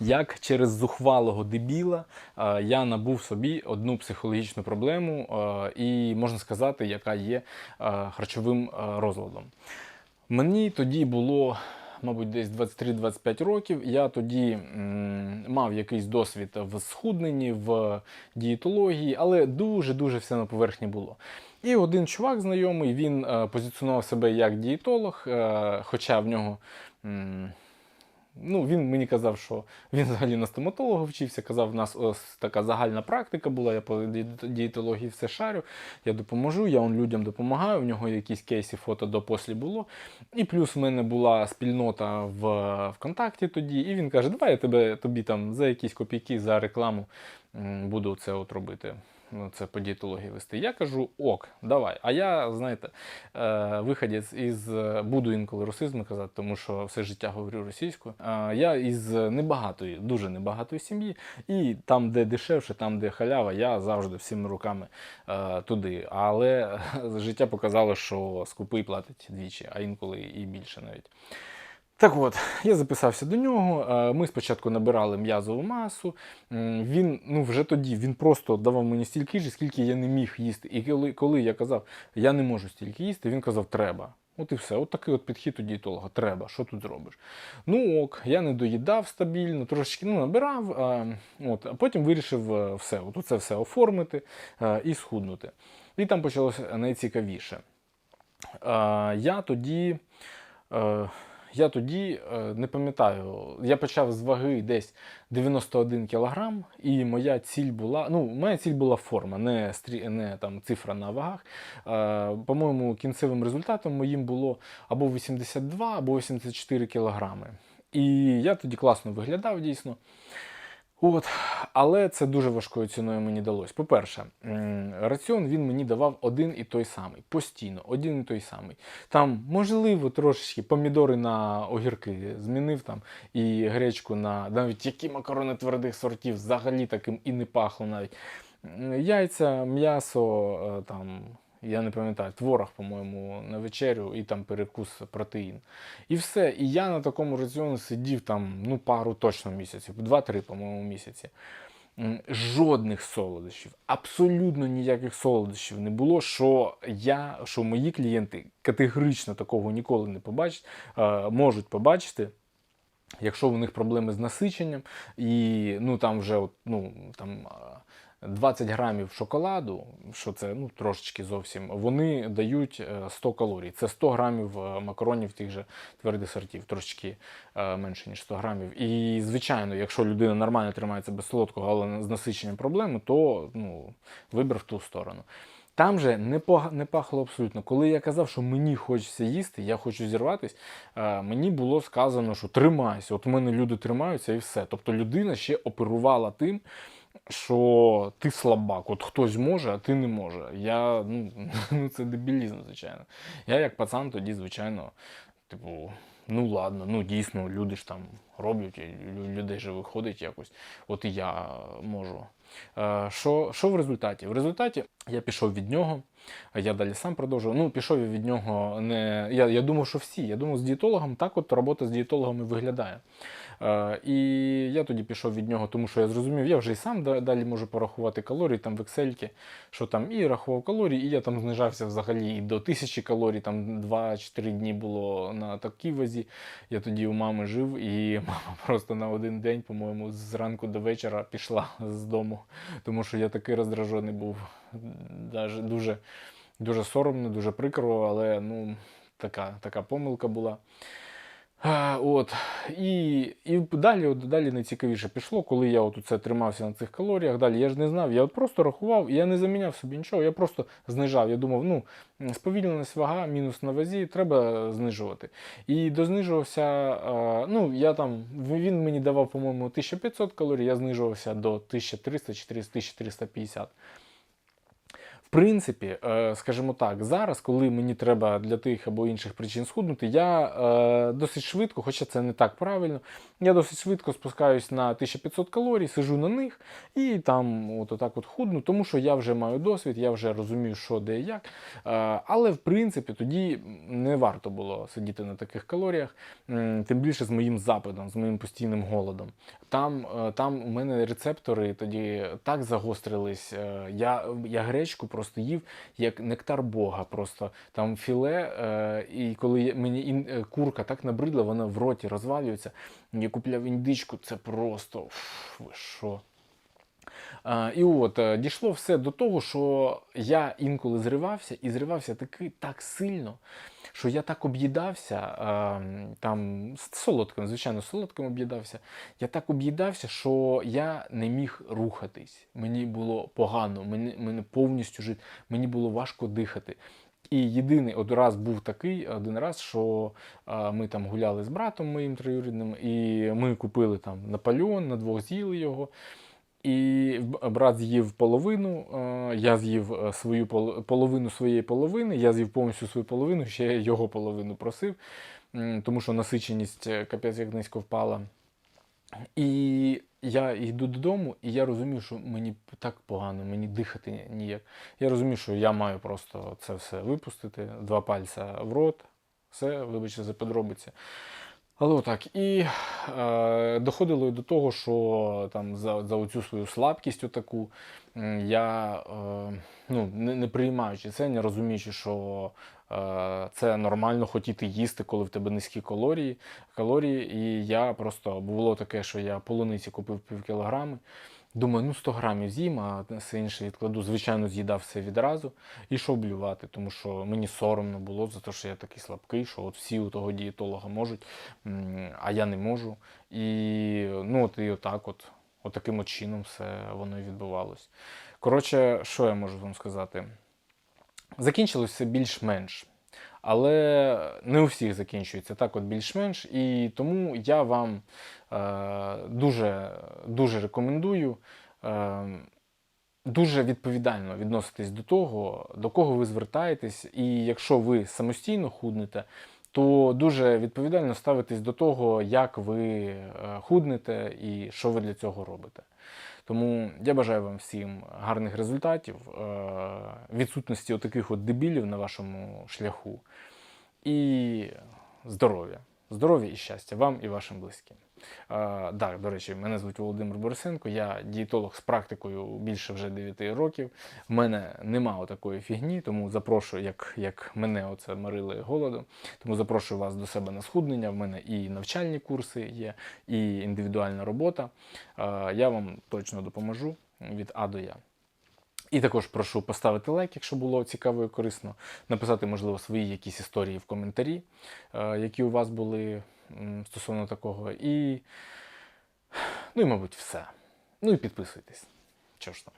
Як через зухвалого дебіла е, я набув собі одну психологічну проблему, е, і можна сказати, яка є е, харчовим розладом. Мені тоді було, мабуть, десь 23-25 років. Я тоді мав якийсь досвід в схудненні, в дієтології, але дуже-дуже все на поверхні було. І один чувак знайомий, він позиціонував себе як дієтолог, хоча в нього. Ну, він мені казав, що він взагалі на стоматолога вчився. Казав, в нас ось така загальна практика була. Я по дієтології все шарю, я допоможу, я он людям допомагаю. У нього якісь кейси фото до послі було. І плюс в мене була спільнота в ВКонтакті тоді. І він каже: Давай я тебе тобі там за якісь копійки за рекламу буду це от робити. Ну, це по дієтології вести. Я кажу, ок, давай. А я, знаєте, е, виходець із е, буду інколи русизми казати, тому що все життя говорю російською. Я із небагатої, дуже небагатої сім'ї, і там, де дешевше, там, де халява, я завжди всіми руками е, туди. Але життя показало, що скупий платить двічі, а інколи і більше навіть. Так от, я записався до нього. е, Ми спочатку набирали м'язову масу. Він ну вже тоді він просто давав мені стільки їжі, скільки я не міг їсти. І коли, коли я казав, я не можу стільки їсти, він казав, треба. От і все. От такий от підхід у дієтолога. Треба. Що тут зробиш? Ну ок, я не доїдав стабільно, трошечки ну, набирав. А, от, а потім вирішив е, все, от це все оформити е, і схуднути. І там почалося найцікавіше. Е, я тоді. Е, я тоді е, не пам'ятаю, я почав з ваги десь 91 кг, і моя ціль була. Ну, моя ціль була форма, не, стрі, не там, цифра на вагах. Е, по-моєму, кінцевим результатом моїм було або 82, або 84 кг. І я тоді класно виглядав дійсно. От, але це дуже важкою ціною мені далось. По-перше, раціон він мені давав один і той самий, постійно, один і той самий. Там, можливо, трошечки помідори на огірки змінив там і гречку на навіть які макарони твердих сортів взагалі таким і не пахло навіть. Яйця, м'ясо, е, там, я не пам'ятаю, творог, по-моєму, на вечерю і там перекус протеїн. І все. І я на такому раціоні сидів там ну, пару точно місяців, два-три, по-моєму, місяці. Жодних солодощів, абсолютно ніяких солодощів не було, що я, що мої клієнти категорично такого ніколи не побачать, е, можуть побачити. Якщо у них проблеми з насиченням, і ну там вже от, ну, там, а, 20 грамів шоколаду, що це ну, трошечки зовсім, вони дають е, 100 калорій. Це 100 грамів е, макаронів тих же твердих сортів, трошечки е, менше, ніж 100 грамів. І, звичайно, якщо людина нормально тримається без солодкого, але з насиченням проблеми, то ну, вибір в ту сторону. Там же не, не пахло абсолютно. Коли я казав, що мені хочеться їсти, я хочу зірватись, е, мені було сказано, що тримайся. От у мене люди тримаються і все. Тобто людина ще оперувала тим, що ти слабак, от хтось може, а ти не може. Я, ну, ну це дебілізм, звичайно. Я як пацан тоді, звичайно, типу, ну ладно, ну дійсно, люди ж там роблять, людей же виходить якось. От і я можу. Е, Що, що в результаті? В результаті я пішов від нього, я далі сам продовжував. Ну, пішов я від нього не. Я, я думав, що всі. Я думав, з дієтологом так от робота з дієтологами виглядає. Е, і я тоді пішов від нього, тому що я зрозумів, я вже і сам далі можу порахувати калорії там в Excel, що там і рахував калорії, і я там знижався взагалі і до 1000 калорій, там 2-4 дні було на такій вазі. Я тоді у мами жив, і мама просто на один день, по-моєму, зранку до вечора пішла з дому, тому що я такий роздражений був. Дуже, дуже соромно, дуже прикро, але ну, така, така помилка була. От. І, і далі, от, далі найцікавіше пішло, коли я от це тримався на цих калоріях. Далі я ж не знав. Я от просто рахував, я не заміняв собі нічого, я просто знижав. Я думав, ну, сповільненість вага, мінус на вазі, треба знижувати. І дознижувався, ну, я там, він мені давав, по-моєму, 1500 калорій, я знижувався до 1300, 400, 1450. Принципі, е, скажімо так, зараз, коли мені треба для тих або інших причин схуднути, я е, досить швидко, хоча це не так правильно, я досить швидко спускаюсь на 1500 калорій, сижу на них і там от отак от худну, тому що я вже маю досвід, я вже розумію, що де і як. Е, але в принципі тоді не варто було сидіти на таких калоріях, тим більше з моїм запитом, з моїм постійним голодом. Там, там у мене рецептори тоді так загострились. Я, я гречку просто їв як нектар Бога. Просто там філе, е, і коли мені ін- е, курка так набридла, вона в роті розвалюється. Я купляв індичку, це просто фу, ви що. І от е, дійшло все до того, що я інколи зривався, і зривався таки так сильно, що я так об'їдався, там солодким, звичайно, солодким об'їдався. Я так об'їдався, що я не міг рухатись. Мені було погано, мені, мене повністю жити, мені було важко дихати. І єдиний от раз був такий один раз, що а, ми там гуляли з братом моїм троюрідним, і ми купили там Наполеон, на двох з'їли його. І брат з'їв половину, е, я з'їв е, свою половину своєї половини, я з'їв повністю свою половину, ще його половину просив, тому що насиченість е, капець як низько впала. І я йду додому, і я розумію, що мені так погано, мені дихати ніяк. Я розумію, що я маю просто це все випустити, два пальця в рот, все, вибачте за подробиці. Але отак. І е, доходило до того, що там за, за оцю свою слабкість отаку я, е, ну, не, не приймаючи це, не розуміючи, що е, це нормально хотіти їсти, коли в тебе низькі калорії, калорії. І я просто було таке, що я полуниці купив пів кілограми. Думаю, ну 100 грамів з'їм, а все інше відкладу. Звичайно, з'їдав все відразу і йшов блювати, тому що мені соромно було за те, що я такий слабкий, що от всі у того дієтолога можуть, а я не можу. І ну от і отак, от, от таким от чином все воно і відбувалось. Коротше, що я можу вам сказати? Закінчилось все більш-менш. Але не у всіх закінчується так, от більш-менш. І тому я вам е, дуже, дуже рекомендую е, дуже відповідально відноситись до того, до кого ви звертаєтесь. І якщо ви самостійно худнете, то дуже відповідально ставитесь до того, як ви е, худнете і що ви для цього робите. Тому я бажаю вам всім гарних результатів, е, відсутності отаких от дебілів на вашому шляху і здоров'я. Здоров'я і щастя вам і вашим близьким. Так, до речі, мене звуть Володимир Борисенко, я дієтолог з практикою більше вже 9 років. В мене нема такої фігні, тому запрошую, як, як мене оце марили голодом. Тому запрошую вас до себе на схуднення. В мене і навчальні курси є, і індивідуальна робота. Я вам точно допоможу від А до Я. І також прошу поставити лайк, якщо було цікаво і корисно, написати, можливо, свої якісь історії в коментарі, які у вас були стосовно такого. І, ну і, мабуть, все. Ну і підписуйтесь. Чого ж там.